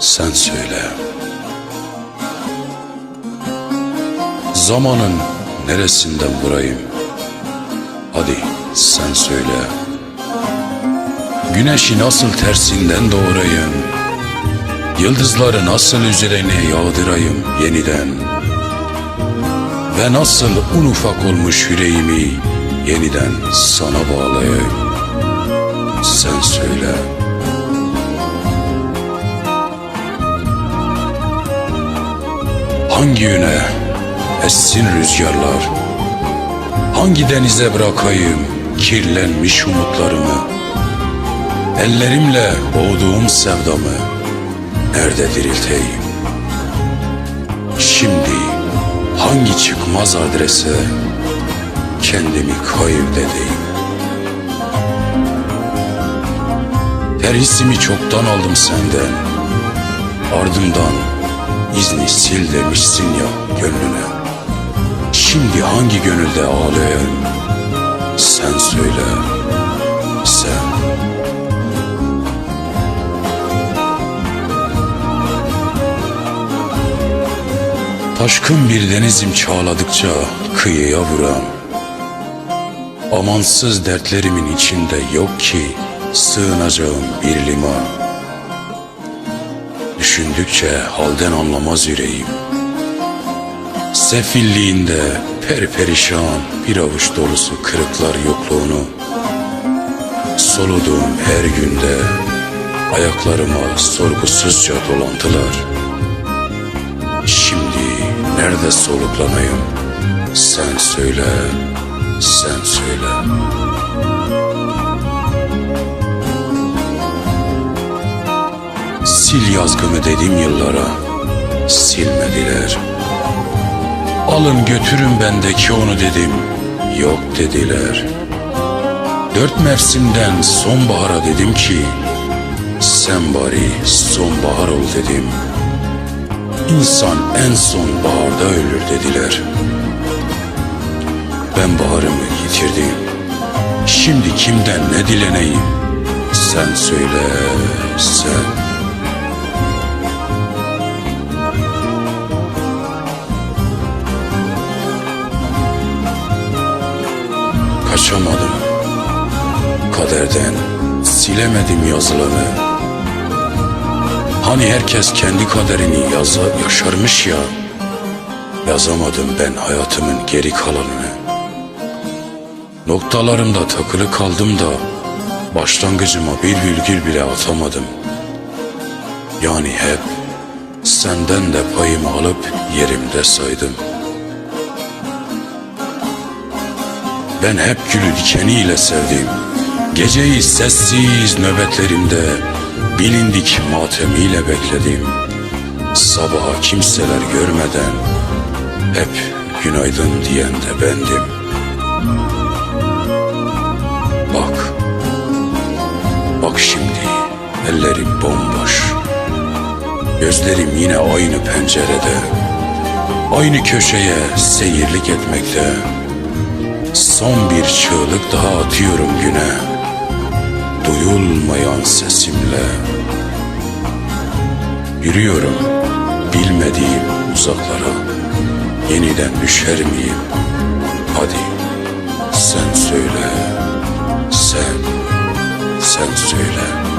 sen söyle. Zamanın neresinden vurayım? Hadi sen söyle. Güneşi nasıl tersinden doğurayım? Yıldızları nasıl üzerine yağdırayım yeniden? Ve nasıl un ufak olmuş yüreğimi yeniden sana bağlayayım? Sen söyle. Hangi yöne essin rüzgarlar? Hangi denize bırakayım kirlenmiş umutlarımı? Ellerimle boğduğum sevdamı nerede dirilteyim? Şimdi hangi çıkmaz adrese kendimi kayıp edeyim? Her hissimi çoktan aldım senden. Ardından izni sil demişsin ya gönlüne. Şimdi hangi gönülde ağlayayım? Sen söyle, sen. Taşkın bir denizim çağladıkça kıyıya vuran Amansız dertlerimin içinde yok ki sığınacağım bir liman Düşündükçe halden anlamaz yüreğim. Sefilliğinde perperişan bir avuç dolusu kırıklar yokluğunu Soluduğum her günde ayaklarıma sorgusuzca dolantılar Şimdi nerede soluklanayım? Sen söyle sen söyle Sil yazgımı dedim yıllara. Silmediler. Alın götürün bendeki onu dedim. Yok dediler. Dört mevsimden sonbahara dedim ki sen bari sonbahar ol dedim. İnsan en son baharda ölür dediler. Ben baharımı yitirdim. Şimdi kimden ne dileneyim? Sen söyle sen Kaçamadım kaderden Silemedim yazılanı Hani herkes kendi kaderini yaza, yaşarmış ya Yazamadım ben hayatımın geri kalanını. Noktalarımda takılı kaldım da Başlangıcıma bir virgül bile atamadım. Yani hep senden de payımı alıp yerimde saydım Ben hep gülü dikeniyle sevdim Geceyi sessiz nöbetlerimde bilindik matemiyle bekledim. Sabaha kimseler görmeden hep günaydın diyen de bendim. Bak, bak şimdi ellerim bomboş. Gözlerim yine aynı pencerede. Aynı köşeye seyirlik etmekte. Son bir çığlık daha atıyorum güne. Duyulmayan sesimle. Yürüyorum bilmediğim uzaklara. Yeniden düşer miyim? Hadi sen söyle. Sen, sen söyle